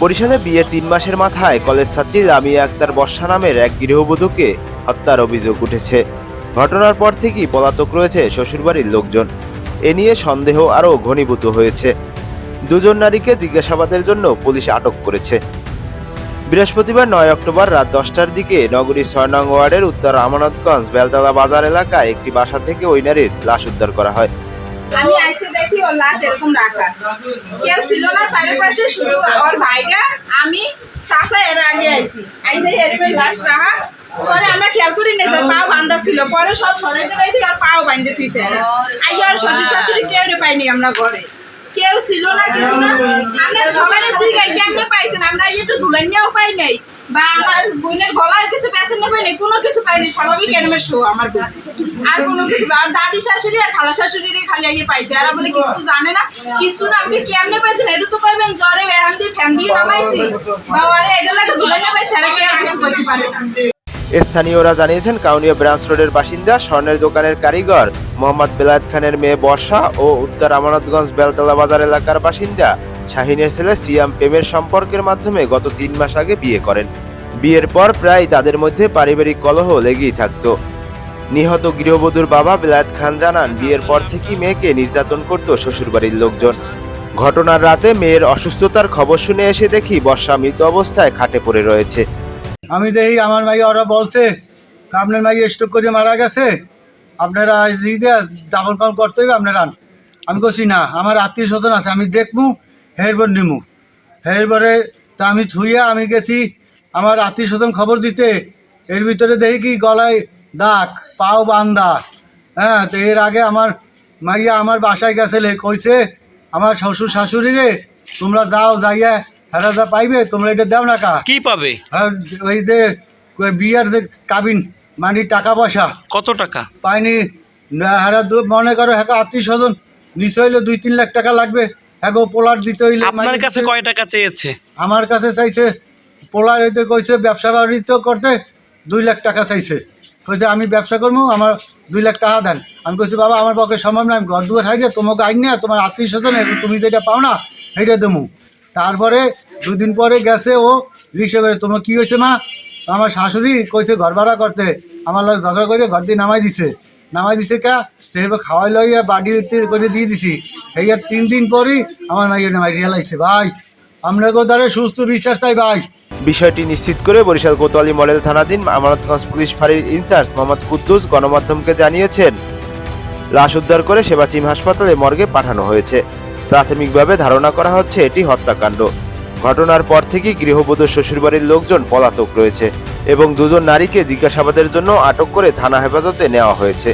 বরিশালে বিয়ের তিন মাসের মাথায় কলেজ ছাত্রী লামিয়া আক্তার বর্ষা নামের এক গৃহবধূকে হত্যার অভিযোগ উঠেছে। ঘটনার পর থেকেই পলাতক রয়েছে শ্বশুরবাড়ির লোকজন। এ নিয়ে সন্দেহ আরও ঘনীভূত হয়েছে। দুজন নারীকে জিজ্ঞাসাবাদের জন্য পুলিশ আটক করেছে। বৃহস্পতিবার নয় অক্টোবর রাত দশটার দিকে নগরীর ছয় নং ওয়ার্ডের উত্তর আমানতগঞ্জ বেলতলা বাজার এলাকায় একটি বাসা থেকে ওই নারীর লাশ উদ্ধার করা হয়। আমি আইসে দেখি ওর লাশ এরকম রাখা। কেউ ছিল না চারিপাশে, শুধু ওর ভাইটা, আমি চাষা এর আগে আইছি। আই দেখি এরকম লাশ রাখা। পরে আমরা খেয়াল করি না যে পাও বান্ধা ছিল। পরে সব টরাই আর পাও বান্ধে থুইছে আই আর শ্বশুর শাশুড়ি কেউ পাইনি আমরা ঘরে। কেউ ছিল না, কিছু না। আমরা সবাই জিগাই, কেমনে পাইছেন? আমরা একটু ঝুলাইনিয়াও পাই নাই। বা আমার বোনের গলায় কিছু পেছেন পাই নাই কোনো কিছু পাইনি, স্বাভাবিক শো আমার বোন আর কোনো কিছু আর দাদি শাশুড়ি আর খালা শাশুড়ি খালি পাইছে। আর কিছু জানে না, কিছু না কেমনে এটা তো কইবেন, জ্বরে বেড়ান দিয়ে ফ্যান দিয়ে নামাইছি। বা আরে এটা লাগে পাইছে, আর কিছু পারে না। স্থানীয়রা জানিয়েছেন, কাউনিয়া ব্রাঞ্চ রোডের বাসিন্দা, স্বর্ণের দোকানের কারিগর, মোহাম্মদ বেলায়েত খানের মেয়ে বর্ষা ও উত্তর আমানতগঞ্জ বেলতলা বাজার এলাকার বাসিন্দা। শাহিনের ছেলে সিয়াম প্রেমের সম্পর্কের মাধ্যমে গত তিন মাস আগে বিয়ে করেন। বিয়ের পর প্রায় তাদের মধ্যে পারিবারিক কলহ লেগেই থাকতো। নিহত গৃহবধূর বাবা বেলায়েত খান জানান, বিয়ের পর থেকেই মেয়েকে নির্যাতন করত শ্বশুরবাড়ির লোকজন। ঘটনার রাতে মেয়ের অসুস্থতার খবর শুনে এসে দেখি বর্ষা মৃত অবস্থায় খাটে পড়ে রয়েছে। আমি দেখি আমার মাই ওরা বলছে, আপনার মাই স্ট্রোক করে মারা গেছে। আপনারা দাফন কাম করতে হবে আপনারা আমি বলছি না, আমার আত্মীয় স্বজন আছে, আমি দেখব হেরবার নিমু। হেরবারে তা আমি ছুঁয়ে আমি গেছি আমার আত্মীয় স্বজন খবর দিতে। এর ভিতরে দেখি কি গলায় দাগ পাও বান্দা। হ্যাঁ তো এর আগে আমার মাইয়া আমার বাসায় গেছিলে কইছে আমার শ্বশুর শাশুড়ি রে তোমরা যাও যাইয়া হেরা যা পাইবে তোমরা এটা দাও না কা। কি পাবে? আর ওই যে বিয়ার যে কাবিন মানে টাকা পয়সা। কত টাকা? পাইনি হারা মনে করো হ্যাঁ আত্মীয় স্বজন হইলে দুই তিন লাখ টাকা লাগবে। হ্যাঁ পোলার দিতে হইলে আপনার কাছে কয় টাকা চেয়েছে? আমার কাছে চাইছে পোলার হইতে কইছে ব্যবসা বাণিজ্য করতে দুই লাখ টাকা চাইছে। কইছে আমি ব্যবসা করব আমার দুই লাখ টাকা দেন। আমি কইছি বাবা আমার পক্ষে সম্ভব না আমি ঘর দুয়ার হাই তোমাকে আইন না তোমার আত্মীয় স্বজন তুমি যেটা পাও না সেইটা দেবো তারপরে দুদিন পরে গেছে ও রিক্সা করে তোমার কি হয়েছে মা? আমার শাশুড়ি কইছে ঘর ভাড়া করতে। আমার লোক ঝগড়া করে ঘর দিয়ে নামাই দিছে। নামাই দিছে কা সেভাবে খাওয়াই লইয়া বাড়ি করে দিয়ে দিছি। এই আর তিন দিন পরই আমার মাইয়া নামাই রিয়ালাইছে ভাই, আমরা দ্বারা সুস্থ বিশ্বাস চাই ভাই। বিষয়টি নিশ্চিত করে বরিশাল কোতোয়ালি মডেল থানাধীন আমানতগঞ্জ পুলিশ ফাঁড়ির ইনচার্জ মোহাম্মদ কুদ্দুস গণমাধ্যমকে জানিয়েছেন, লাশ উদ্ধার করে সেবাচিম হাসপাতালে মর্গে পাঠানো হয়েছে। প্রাথমিকভাবে ধারণা করা হচ্ছে এটি হত্যাকাণ্ড। ঘটনার পর থেকেই গৃহবধূর শ্বশুরবাড়ির লোকজন পলাতক রয়েছে এবং দুজন নারীকে জিজ্ঞাসাবাদের জন্য আটক করে থানা হেফাজতে নেওয়া হয়েছে।